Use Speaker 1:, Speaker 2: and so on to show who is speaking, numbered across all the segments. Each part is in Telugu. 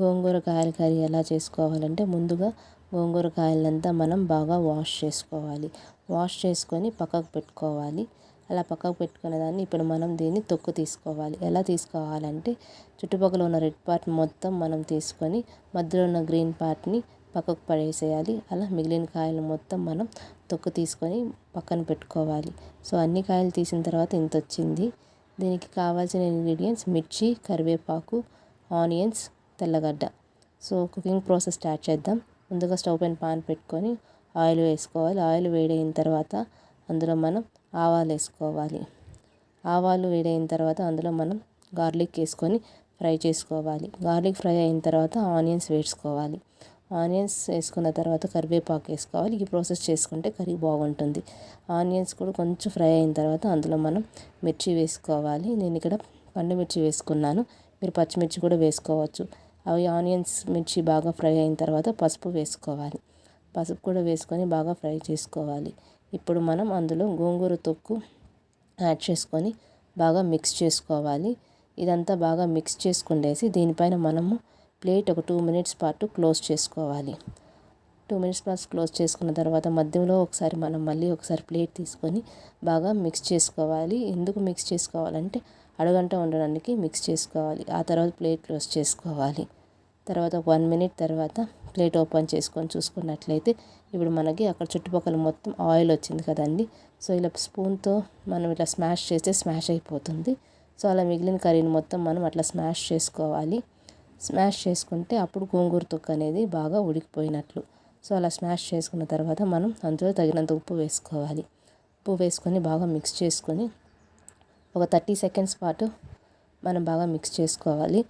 Speaker 1: గోంగూర కాయల కర్రీ ఎలా చేసుకోవాలంటే ముందుగా గోంగూర కాయలంతా మనం బాగా వాష్ చేసుకోవాలి. వాష్ చేసుకొని పక్కకు పెట్టుకోవాలి. అలా పక్కకు పెట్టుకునే దాన్ని ఇప్పుడు మనం దీన్ని తొక్కు తీసుకోవాలి. ఎలా తీసుకోవాలంటే చుట్టుపక్కల ఉన్న రెడ్ పార్ట్ మొత్తం మనం తీసుకొని మధ్యలో ఉన్న గ్రీన్ పార్ట్ని పక్కకు పడేసేయాలి. అలా మిగిలిన కాయలు మొత్తం మనం తొక్కు తీసుకొని పక్కన పెట్టుకోవాలి. సో అన్ని కాయలు తీసిన తర్వాత ఇంత వచ్చింది దీనికి కావాల్సిన ఇంగ్రీడియంట్స్ మిర్చి కరివేపాకు ఆనియన్స్ తెల్లగడ్డ. సో కుకింగ్ ప్రాసెస్ స్టార్ట్ చేద్దాం. ముందుగా స్టవ్ పైన పాన్ పెట్టుకొని ఆయిల్ వేసుకోవాలి. ఆయిల్ వేడైన తర్వాత అందులో మనం ఆవాలు వేసుకోవాలి. ఆవాలు వేడైన తర్వాత అందులో మనం గార్లిక్ వేసుకొని ఫ్రై చేసుకోవాలి. గార్లిక్ ఫ్రై అయిన తర్వాత ఆనియన్స్ వేసుకోవాలి. ఆనియన్స్ వేసుకున్న తర్వాత కరివేపాకు వేసుకోవాలి. ఈ ప్రాసెస్ చేసుకుంటే కర్రీ బాగుంటుంది. ఆనియన్స్ కూడా కొంచెం ఫ్రై అయిన తర్వాత అందులో మనం మిర్చి వేసుకోవాలి. నేను ఇక్కడ పండు మిర్చి వేసుకున్నాను. మీరు పచ్చిమిర్చి కూడా వేసుకోవచ్చు. అవి ఆనియన్స్ మిర్చి బాగా ఫ్రై అయిన తర్వాత పసుపు వేసుకోవాలి. పసుపు కూడా వేసుకొని బాగా ఫ్రై చేసుకోవాలి. ఇప్పుడు మనం అందులో గోంగూర తొక్కు యాడ్ చేసుకొని బాగా మిక్స్ చేసుకోవాలి. ఇదంతా బాగా మిక్స్ చేసుకుండేసి దీనిపైన మనము ప్లేట్ ఒక టూ మినిట్స్ పాటు క్లోజ్ చేసుకోవాలి. టూ మినిట్స్ ప్లస్ క్లోజ్ చేసుకున్న తర్వాత మధ్యలో ఒకసారి మనం మళ్ళీ ఒకసారి ప్లేట్ తీసుకొని బాగా మిక్స్ చేసుకోవాలి. ఎందుకు మిక్స్ చేసుకోవాలంటే అడగంట ఉండడానికి మిక్స్ చేసుకోవాలి. ఆ తర్వాత ప్లేట్ క్లోజ్ చేసుకోవాలి. తర్వాత వన్ మినిట్ తర్వాత ప్లేట్ ఓపెన్ చేసుకొని చూసుకున్నట్లయితే ఇప్పుడు మనకి అక్కడ చుట్టుపక్కల మొత్తం ఆయిల్ వచ్చింది కదండి. సో ఇలా స్పూన్తో మనం ఇట్లా స్మాష్ చేస్తే స్మాష్ అయిపోతుంది. సో అలా మిగిలిన కర్రీని మొత్తం మనం అట్లా స్మాష్ చేసుకోవాలి. స్మాష్ చేసుకుంటే అప్పుడు గోంగూర తొక్క అనేది బాగా ఉడికిపోయినట్లు. సో అలా స్మాష్ చేసుకున్న తర్వాత మనం అందులో తగినంత ఉప్పు వేసుకోవాలి. ఉప్పు వేసుకొని బాగా మిక్స్ చేసుకొని ఒక థర్టీ సెకండ్స్ పాటు మనం బాగా మిక్స్ చేసుకోవాలి.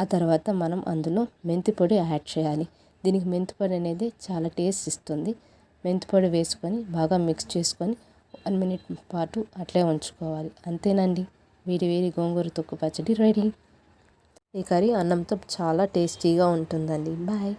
Speaker 1: ఆ తర్వాత మనం అందులో మెంతి పొడి యాడ్ చేయాలి. దీనికి మెంతి పొడి అనేది చాలా టేస్ట్ ఇస్తుంది. మెంతి పొడి వేసుకొని బాగా మిక్స్ చేసుకొని వన్ మినిట్ పాటు అట్లే ఉంచుకోవాలి. అంతేనండి. వేడి వేడి గోంగూర తొక్కు పచ్చడి రెడీ. ఈ కర్రీ అన్నంతో చాలా టేస్టీగా ఉంటుందండి. బాయ్